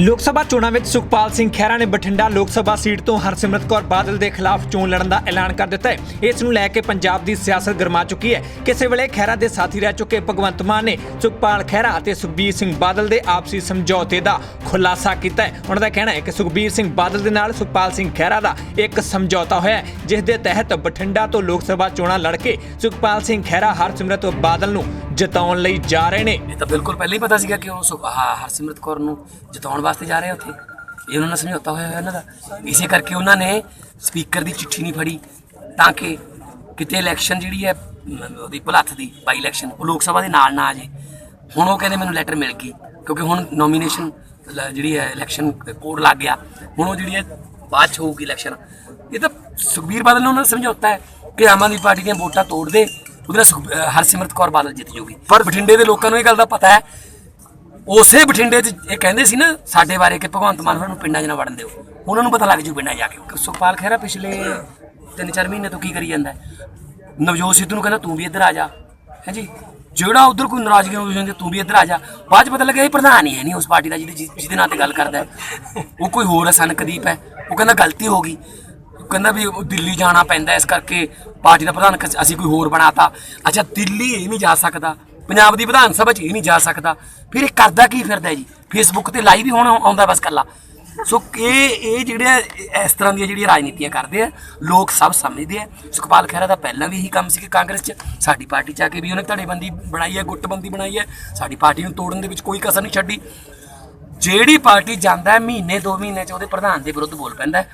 ਲੋਕ ਸਭਾ ਚੋਣਾਂ ਵਿੱਚ ਸੁਖਪਾਲ ਸਿੰਘ ਖਹਿਰਾ ਨੇ ਬਠਿੰਡਾ ਲੋਕ ਸਭਾ ਸੀਟ ਤੋਂ ਹਰਸਿਮਰਤ ਕੌਰ ਬਾਦਲ ਦੇ ਖਿਲਾਫ ਚੋਣ ਲੜਨ ਦਾ ਐਲਾਨ ਕਰ ਦਿੱਤਾ ਹੈ। ਇਸ ਨੂੰ ਲੈ ਕੇ ਪੰਜਾਬ ਦੀ ਸਿਆਸਤ ਗਰਮਾ ਚੁੱਕੀ ਹੈ। ਕਿਸੇ ਵੇਲੇ ਖਹਿਰਾ ਦੇ ਸਾਥੀ ਰਹਿ ਚੁੱਕੇ ਭਗਵੰਤ ਮਾਨ ਨੇ ਸੁਖਪਾਲ ਖਹਿਰਾ ਅਤੇ ਸੁਖਬੀਰ ਸਿੰਘ ਬਾਦਲ ਦੇ ਆਪਸੀ ਸਮਝੌਤੇ ਦਾ ਖੁਲਾਸਾ ਕੀਤਾ ਹੈ। ਉਹਨਾਂ ਦਾ ਕਹਿਣਾ ਹੈ ਕਿ ਸੁਖਬੀਰ ਸਿੰਘ ਬਾਦਲ ਦੇ ਨਾਲ ਸੁਖਪਾਲ ਸਿੰਘ ਖਹਿਰਾ ਦਾ ਇੱਕ ਸਮਝੌਤਾ ਹੋਇਆ ਹੈ, ਜਿਸ ਦੇ ਤਹਿਤ ਬਠਿੰਡਾ ਤੋਂ ਲੋਕ ਸਭਾ ਚੋਣਾਂ ਲੜ ਕੇ ਸੁਖਪਾਲ ਸਿੰਘ ਖਹਿਰਾ, ਹਰਸਿਮਰਤ ਬਾਦਲ ਨੂੰ ਜਤਾਉਣ ਲਈ ਜਾ ਰਹੇ ਨੇ। ਇਹ ਤਾਂ ਬਿਲਕੁਲ ਪਹਿਲਾਂ ਹੀ ਪਤਾ ਸੀਗਾ ਕਿ ਉਹ ਸੁ- ਆਹ ਹਰਸਿਮਰਤ ਕੌਰ ਨੂੰ ਜਿਤਾਉਣ ਵਾਸਤੇ ਜਾ ਰਹੇ ਆ ਉੱਥੇ। ਇਹ ਉਹਨਾਂ ਨਾਲ ਸਮਝੌਤਾ ਹੋਇਆ ਹੋਇਆ ਇਹਨਾਂ ਦਾ। ਇਸੇ ਕਰਕੇ ਉਹਨਾਂ ਨੇ ਸਪੀਕਰ ਦੀ ਚਿੱਠੀ ਨਹੀਂ ਫੜੀ ਤਾਂ ਕਿ ਕਿਤੇ ਇਲੈਕਸ਼ਨ ਜਿਹੜੀ ਹੈ ਮ, ਉਹਦੀ ਭੁਲੱਥ ਦੀ ਬਾਈ ਇਲੈਕਸ਼ਨ ਉਹ ਲੋਕ ਸਭਾ ਦੇ ਨਾਲ ਨਾ ਆ ਜੇ ਹੁਣ ਉਹ ਕਹਿੰਦੇ ਮੈਨੂੰ ਲੈਟਰ ਮਿਲ ਗਈ ਕਿਉਂਕਿ ਹੁਣ ਨੋਮੀਨੇਸ਼ਨ ਜਿਹੜੀ ਹੈ ਇਲੈਕਸ਼ਨ ਕੋਡ ਲੱਗ ਗਿਆ। ਹੁਣ ਉਹ ਜਿਹੜੀ ਹੈ ਬਾਅਦ ਚ ਹੋਊਗੀ ਇਲੈਕਸ਼ਨ ਇਹ ਤਾਂ ਸੁਖਬੀਰ ਬਾਦਲ ਨੇ ਉਹਨਾਂ ਨਾਲ ਸਮਝੌਤਾ ਹੈ ਕਿ ਆਮ ਆਦਮੀ ਪਾਰਟੀ ਦੀਆਂ ਵੋਟਾਂ ਤੋੜ ਦੇ। ਉਹਦੇ ਨਾਲ ਸੁਖ- ਅਹ ਹਰਸਿਮਰਤ ਕੌਰ ਬਾਦਲ ਜਿੱਤ ਜਾਊਗੀ ਪਰ ਬਠਿੰਡੇ ਦੇ ਲੋਕਾਂ ਨੂੰ ਇਹ ਗੱਲ ਦਾ ਪਤਾ ਹੈ ਉਸੇ ਬਠਿੰਡੇ 'ਚ ਇਹ ਕਹਿੰਦੇ ਸੀ ਨਾ ਸਾਡੇ ਬਾਰੇ ਕਿ ਭਗਵੰਤ ਮਾਨ ਨੂੰ ਪਿੰਡਾਂ 'ਚ ਨਾ ਵੜਨ ਦਿਓ। ਉਹਨਾਂ ਨੂੰ ਪਤਾ ਲੱਗ ਜੂ ਪਿੰਡਾਂ ਜਾ ਕੇ। ਸੁਖਪਾਲ ਖਹਿਰਾ ਪਿਛਲੇ 3-4 ਮਹੀਨੇ ਤੋਂ ਕੀ ਕਰੀ ਜਾਂਦਾ ਹੈ? ਨਵਜੋਤ ਸਿੱਧੂ ਨੂੰ ਕਹਿੰਦਾ ਤੂੰ ਵੀ ਇੱਧਰ ਆ ਜਾ। ਹੈ ਜੀ? ਜਿਹੜਾ ਉਧਰ ਕੋਈ ਨਾਰਾਜ਼ਗੀ ਹੋ ਜਾਂਦੀ ਤੂੰ ਵੀ ਇੱਧਰ ਆ ਜਾ। ਬਾਅਦ 'ਚ ਪਤਾ ਲੱਗਿਆ ਇਹ ਪ੍ਰਧਾਨ ਹੀ ਹੈ ਨਹੀਂ ਉਸ ਪਾਰਟੀ ਦਾ ਜਿਹਦੇ ਜਿਹਦੇ ਨਾਂ ਤੇ ਗੱਲ ਕਰਦਾ ਹੈ। ਉਹ ਕੋਈ ਹੋਰ ਹੈ ਸਨਕਦੀਪ ਹੈ। ਉਹ ਕਹਿੰਦਾ ਗਲਤੀ ਹੋ ਗਈ। ਕਹਿੰਦਾ ਵੀ ਉਹ ਦਿੱਲੀ ਜਾਣਾ ਪੈਂਦਾ ਇਸ ਕਰਕੇ ਪਾਰਟੀ ਦਾ ਪ੍ਰਧਾਨ ਕ- ਅਸੀਂ ਕੋਈ ਹੋਰ ਬਣਾਤਾ। ਅੱਛਾ, ਦਿੱਲੀ ਇਹ ਨਹੀਂ ਜਾ ਸਕਦਾ। ਪੰਜਾਬ ਦੀ ਵਿਧਾਨ ਸਭਾ 'ਚ ਇਹ ਨਹੀਂ ਜਾ ਸਕਦਾ। ਫਿਰ ਇਹ ਕਰਦਾ ਕੀ ਫਿਰਦਾ ਹੈ ਜੀ? ਫੇਸਬੁੱਕ ਤੇ ਲਾਈਵ ਹੀ ਹੁਣ ਆਉਂਦਾ ਬਸ ਕੱਲਾ ਸੋ ਇਹ ਇਹ ਜਿਹੜੇ ਇਸ ਤਰ੍ਹਾਂ ਦੀਆਂ ਜਿਹੜੀਆਂ ਰਾਜਨੀਤੀਆਂ ਕਰਦੇ ਆ, ਲੋਕ ਸਭ ਸਮਝਦੇ ਆ। ਸੁਖਪਾਲ ਖਹਿਰਾ ਦਾ ਪਹਿਲਾਂ ਵੀ ਇਹੀ ਕੰਮ ਸੀ ਕਿ ਕਾਂਗਰਸ 'ਚ ਸਾਡੀ ਪਾਰਟੀ 'ਚ ਆ ਕੇ ਵੀ ਉਹਨੇ ਧੜੇਬੰਦੀ ਬਣਾਈ ਹੈ, ਗੁੱਟਬੰਦੀ ਬਣਾਈ ਹੈ। ਸਾਡੀ ਪਾਰਟੀ ਨੂੰ ਤੋੜਨ ਦੇ ਵਿੱਚ ਕੋਈ ਕਸਰ ਨਹੀਂ ਛੱਡੀ। ਜਿਹੜੀ ਪਾਰਟੀ ਜਾਂਦਾ ਹੈ, ਮਹੀਨੇ, ਦੋ ਮਹੀਨੇ ਚ ਉਹਦੇ ਪ੍ਰਧਾਨ ਦੇ ਵਿਰੁੱਧ ਬੋਲ ਪੈਂਦਾ ਹੈ।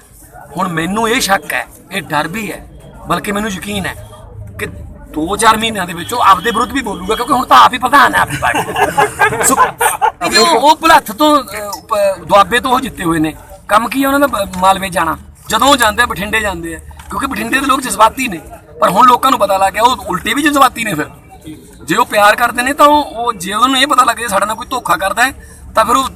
ਹੁਣ ਮੈਨੂੰ ਇਹ ਸ਼ੱਕ ਹੈ ਇਹ ਡਰ ਵੀ ਹੈ ਬਲਕਿ ਮੈਨੂੰ ਯਕੀਨ ਹੈ ਕਿ 2-4 ਮਹੀਨਿਆਂ ਦੇ ਵਿੱਚ ਉਹ ਆਪਦੇ ਵਿਰੁੱਧ ਵੀ ਬੋਲੂਗਾ ਕਿਉਂਕਿ ਹੁਣ ਤਾਂ ਆਪ ਹੀ ਪ੍ਰਧਾਨ ਹੈ ਆਪਣੀ ਪਾਰਟੀ ਸੋ, ਕਿਉਂਕਿ ਉਹ ਉਹ ਭੁਲੱਥ ਤੋਂ ਦੁਆਬੇ ਤੋਂ ਉਹ ਜਿੱਤੇ ਹੋਏ ਨੇ। ਕੰਮ ਕੀ ਹੈ ਉਹਨਾਂ ਦਾ ਮਾਲਵੇ ਜਾਣਾ। ਜਦੋਂ ਉਹ ਜਾਂਦੇ ਆ ਬਠਿੰਡੇ ਜਾਂਦੇ ਆ ਕਿਉਂਕਿ ਬਠਿੰਡੇ ਦੇ ਲੋਕ ਜਜ਼ਬਾਤੀ ਨੇ। ਪਰ ਹੁਣ ਲੋਕਾਂ ਨੂੰ ਪਤਾ ਲੱਗ ਗਿਆ ਉਹ ਉਲਟੇ ਵੀ ਜਜ਼ਬਾਤੀ ਨੇ ਫਿਰ। ਜੇ ਉਹ ਪਿਆਰ ਕਰਦੇ ਨੇ ਤਾਂ ਉਹ ਜੇ ਉਹਨਾਂ ਨੂੰ ਇਹ ਪਤਾ ਲੱਗ ਗਿਆ ਸਾਡੇ ਨਾਲ ਕੋਈ ਧੋਖਾ ਕਰਦਾ ਹੈ ਤਾਂ ਫਿਰ ਉਹ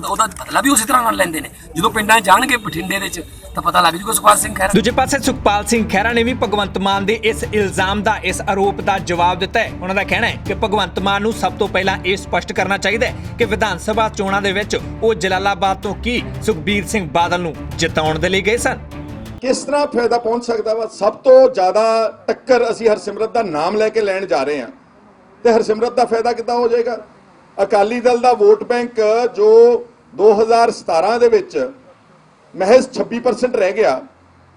ਉਹਦਾ ਬਦਲਾ ਵੀ ਉਸੇ ਤਰ੍ਹਾਂ ਨਾਲ ਲੈਂਦੇ ਨੇ। ਜਦੋਂ ਪਿੰਡਾਂ 'ਚ ਜਾਣਗੇ ਬਠਿੰਡੇ ਦੇ ਵਿੱਚ ਤਾਂ ਪਤਾ ਲੱਗ ਜੂਗਾ ਸੁਖਪਾਲ ਸਿੰਘ ਖਹਿਰਾ। ਦੂਜੇ ਪਾਸੇ ਸੁਖਪਾਲ ਸਿੰਘ ਖਹਿਰਾ ਨੇ ਵੀ ਭਗਵੰਤ ਮਾਨ ਦੇ ਇਸ ਇਲਜ਼ਾਮ ਦਾ ਇਸ ਆਰੋਪ ਦਾ ਜਵਾਬ ਦਿੱਤਾ ਹੈ। ਉਹਨਾਂ ਦਾ ਕਹਿਣਾ ਹੈ ਕਿ ਭਗਵੰਤ ਮਾਨ ਨੂੰ ਸਭ ਤੋਂ ਪਹਿਲਾਂ ਇਹ ਸਪਸ਼ਟ ਕਰਨਾ ਚਾਹੀਦਾ ਹੈ ਕਿ ਵਿਧਾਨ ਸਭਾ ਚੋਣਾਂ ਦੇ ਵਿੱਚ ਉਹ ਜਲਾਲਾਬਾਦ ਤੋਂ ਕੀ ਸੁਖਬੀਰ ਸਿੰਘ ਬਾਦਲ ਨੂੰ ਜਿਤਾਉਣ ਦੇ ਲਈ ਗਏ ਸਨ। ਕਿਸ ਤਰ੍ਹਾਂ ਫਾਇਦਾ ਪਹੁੰਚ ਸਕਦਾ ਵਾ? ਸਭ ਤੋਂ ਜ਼ਿਆਦਾ ਟੱਕਰ ਅਸੀਂ ਹਰਸਿਮਰਤ ਦਾ ਨਾਮ ਲੈ ਕੇ ਲੈਣ ਜਾ ਰਹੇ ਹਾਂ। ਤੇ ਹਰਸਿਮਰਤ ਦਾ ਫਾਇਦਾ ਕਿੱਦਾਂ ਹੋ ਜਾਏਗਾ? ਅਕਾਲੀ ਦਲ ਦਾ ਵੋਟ ਬੈਂਕ ਜੋ 2017 ਦੇ ਵਿੱਚ ਮਹਿਜ਼ 26% ਰਹਿ ਗਿਆ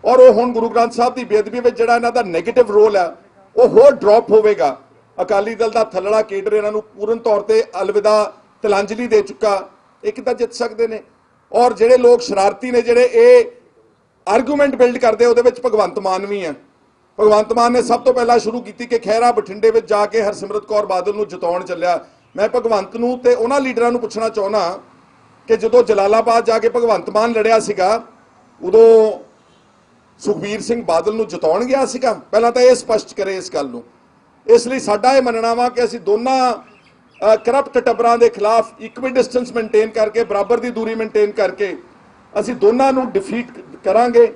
ਔਰ ਉਹ ਹੁਣ ਗੁਰੂ ਗ੍ਰੰਥ ਸਾਹਿਬ ਦੀ ਬੇਅਦਬੀ ਵਿੱਚ ਜਿਹੜਾ ਇਹਨਾਂ ਦਾ 네ਗੇਟਿਵ ਰੋਲ ਆ, ਉਹ ਹੋਰ ਡ੍ਰੌਪ ਹੋਵੇਗਾ। ਅਕਾਲੀ ਦਲ ਦਾ ਥੱਲੜਾ ਕੇਡਰ ਇਹਨਾਂ ਨੂੰ ਪੂਰਨ ਤੌਰ ਤੇ ਅਲਵਿਦਾ ਤਲਾਂਜਲੀ ਦੇ ਚੁੱਕਾ, ਇਹ ਕਿੱਦਾਂ ਜਿੱਤ ਸਕਦੇ ਨੇ? ਔਰ ਜਿਹੜੇ ਲੋਕ ਸ਼ਰਾਰਤੀ ਨੇ, ਜਿਹੜੇ ਇਹ ਆਰਗੂਮੈਂਟ ਬਿਲਡ ਕਰਦੇ, ਉਹਦੇ ਵਿੱਚ ਭਗਵੰਤ ਮਾਨ ਵੀ ਆ ਭਗਵੰਤ ਮਾਨ ਨੇ ਸਭ ਤੋਂ ਪਹਿਲਾਂ ਸ਼ੁਰੂ ਕੀਤੀ ਕਿ ਖਹਿਰਾ ਬਠਿੰਡੇ ਵਿੱਚ ਜਾ ਕੇ ਹਰਸਿਮਰਤ ਕੌਰ ਬਾਦਲ ਨੂੰ ਜਿਤਾਉਣ ਚੱਲਿਆ। ਮੈਂ ਭਗਵੰਤ ਨੂੰ ਤੇ ਉਹਨਾਂ ਲੀਡਰਾਂ ਨੂੰ ਪੁੱਛਣਾ ਚਾਹੁੰਦਾ ਕਿ ਜਦੋਂ ਜਲਾਲਾਬਾਦ ਜਾ ਕੇ ਭਗਵੰਤ ਮਾਨ ਲੜਿਆ ਸੀਗਾ, ਉਦੋਂ ਸੁਖਬੀਰ ਸਿੰਘ ਬਾਦਲ ਨੂੰ ਜਿਤਾਉਣ ਗਿਆ ਸੀਗਾ। ਪਹਿਲਾਂ ਤਾਂ ਇਹ ਸਪਸ਼ਟ ਕਰੇ ਇਸ ਗੱਲ ਨੂੰ। ਇਸ ਲਈ ਸਾਡਾ ਇਹ ਮੰਨਣਾ ਵਾ ਕਿ ਅਸੀਂ ਦੋਨਾਂ ਕਰਪਟ ਟੱਬਰਾਂ ਦੇ ਖਿਲਾਫ ਇਕੁਇ ਡਿਸਟੈਂਸ ਮੇਨਟੇਨ ਕਰਕੇ, ਬਰਾਬਰ ਦੀ ਦੂਰੀ ਮੇਨਟੇਨ ਕਰਕੇ ਅਸੀਂ ਦੋਨਾਂ ਨੂੰ ਡਿਫੀਟ ਕਰਾਂਗੇ।